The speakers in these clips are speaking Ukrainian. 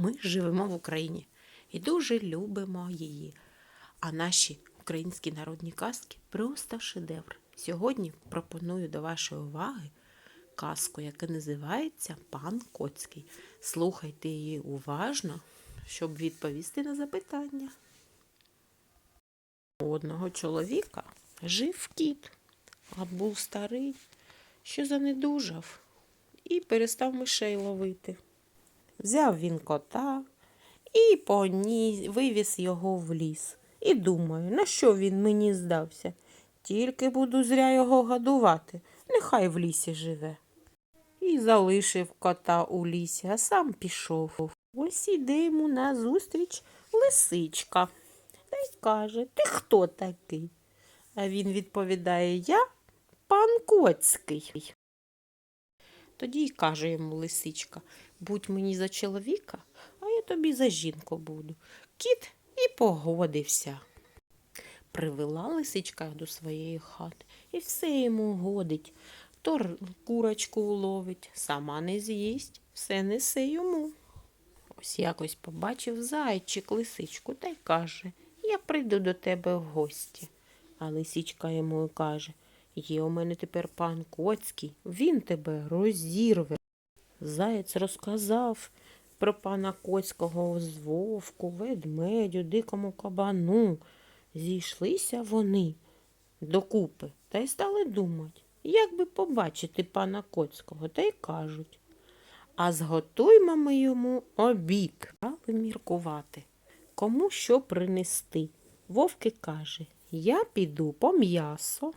ми живемо в Україні і дуже любимо її. А наші українські народні казки просто шедевр. Сьогодні пропоную до вашої уваги казку, яка називається Пан Коцький. Слухайте її уважно, щоб відповісти на запитання. У одного чоловіка жив кіт, а був старий, що занедужав і перестав мишей ловити. Взяв він кота і поні... вивіз його в ліс. І думає, на що він мені здався? Тільки буду зря його годувати, нехай в лісі живе. І залишив кота у лісі, а сам пішов. Ось іде йому назустріч лисичка. Та й каже, ти хто такий? А він відповідає, я пан Коцький. Тоді й каже йому лисичка, будь мені за чоловіка, а я тобі за жінку буду. Кіт і погодився. Привела лисичка до своєї хати і все йому годить. То курочку уловить, сама не з'їсть, все несе йому. Ось якось побачив зайчик лисичку та й каже, я прийду до тебе в гості. А лисичка йому й каже, є у мене тепер пан Коцький, він тебе розірве. Заєць розказав про пана Коцького з вовку, ведмедю, дикому кабану. Зійшлися вони докупи та й стали думати, як би побачити пана Коцького, та й кажуть. А зготуймо ми йому обід. Стали міркувати. Кому що принести? Вовки каже, я піду по м'ясо.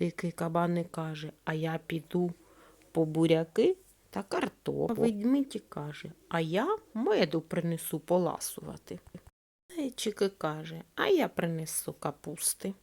Дикий кабани каже, а я піду по буряки та картоплю. Ведмідь каже, а я меду принесу поласувати. Зайчики каже, а я принесу капусти.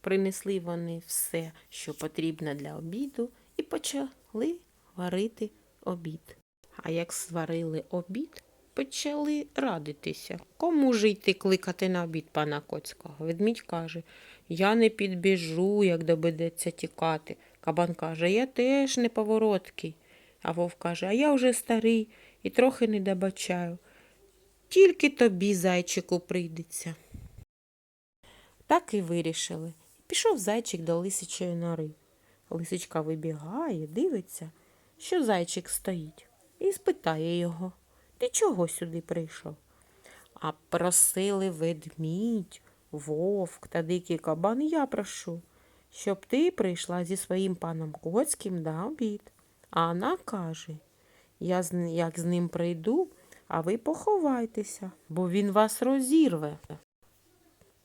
Принесли вони все, що потрібно для обіду, і почали варити обід. А як сварили обід, почали радитися. Кому ж йти кликати на обід пана Коцького? Ведмідь каже, я не підбіжу, як доведеться тікати. Кабан каже, я теж неповороткий. А вовк каже, а я вже старий і трохи не добачаю. Тільки тобі, зайчику, прийдеться. Так і вирішили. Пішов зайчик до лисичої нори. Лисичка вибігає, дивиться, що зайчик стоїть, і спитає його, ти чого сюди прийшов? А просили ведмідь, вовк та дикий кабан, я прошу, щоб ти прийшла зі своїм паном Коцьким на обід. А вона каже, я як з ним прийду, а ви поховайтеся, бо він вас розірве.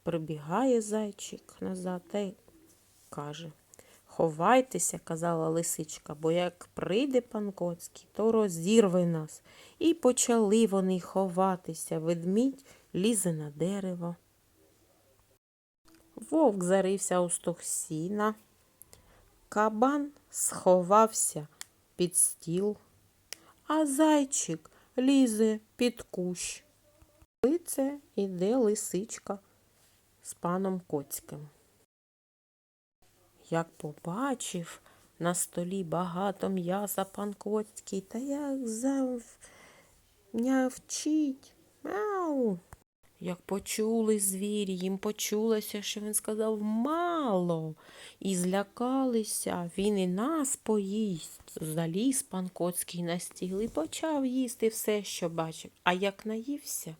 Прибігає зайчик назад та й каже. Ховайтеся, казала лисичка, бо як прийде пан Коцький, то розірве нас. І почали вони ховатися. Ведмідь лізе на дерево. Вовк зарився у стог сіна. Кабан сховався під стіл, а зайчик лізе під кущ. Це іде лисичка з паном Коцьким. Як побачив на столі багато м'яса пан Коцький, та як завнявчить. Мяу. Як почули звірі, їм почулося, що він сказав мало, і злякалися, він і нас поїсть. Заліз пан Коцький на стіл і почав їсти все, що бачив. А як наївся,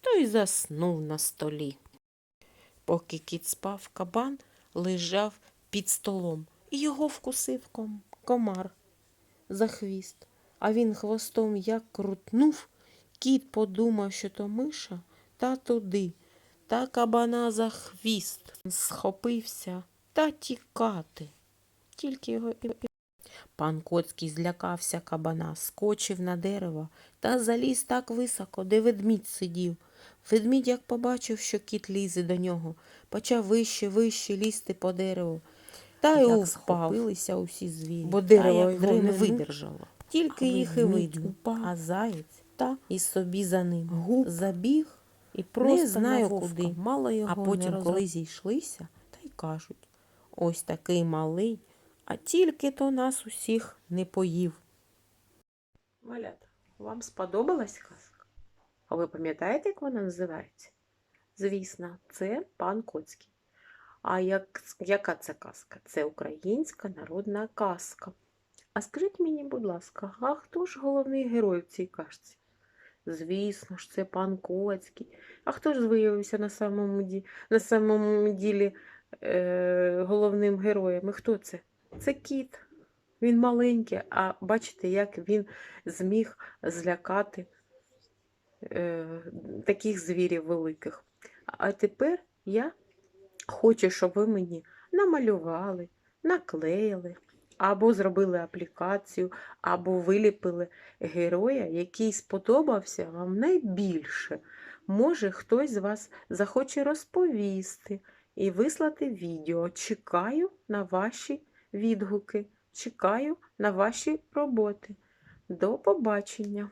то й заснув на столі. Поки кіт спав, кабан лежав під столом, і його вкусив ком- комар за хвіст. А він хвостом як крутнув, кіт подумав, що то миша, та туди, та кабана за хвіст. Схопився та тікати. Тільки його і. Пан Коцький злякався кабана, скочив на дерево та заліз так високо, де ведмідь сидів. Ведмідь, як побачив, що кіт лізе до нього, почав вище, вище лізти по дереву. Та й Як усі звірі, бо дерево як його не не видержало. Тільки А їх і видно. упав. А заєць та і собі за ним Гук. забіг і Просто не знаю вовка. куди. Мало його А потім, не коли зійшлися, та й кажуть, ось такий малий, а тільки то нас усіх не поїв. Малята, вам сподобалась казка? А ви пам'ятаєте, як вона називається? Звісно, це пан Коцький. А як, яка це казка? Це українська народна казка. А скажіть мені, будь ласка, а хто ж головний герой в цій казці? Звісно ж, це пан Коцький. А хто ж виявився на самому, ді... на самому ділі е... головним героєм? І хто це? Це кіт. Він маленький, а бачите, як він зміг злякати. Таких звірів великих. А тепер я хочу, щоб ви мені намалювали, наклеїли, або зробили аплікацію, або виліпили героя, який сподобався вам найбільше. Може, хтось з вас захоче розповісти і вислати відео. Чекаю на ваші відгуки, чекаю на ваші роботи. До побачення!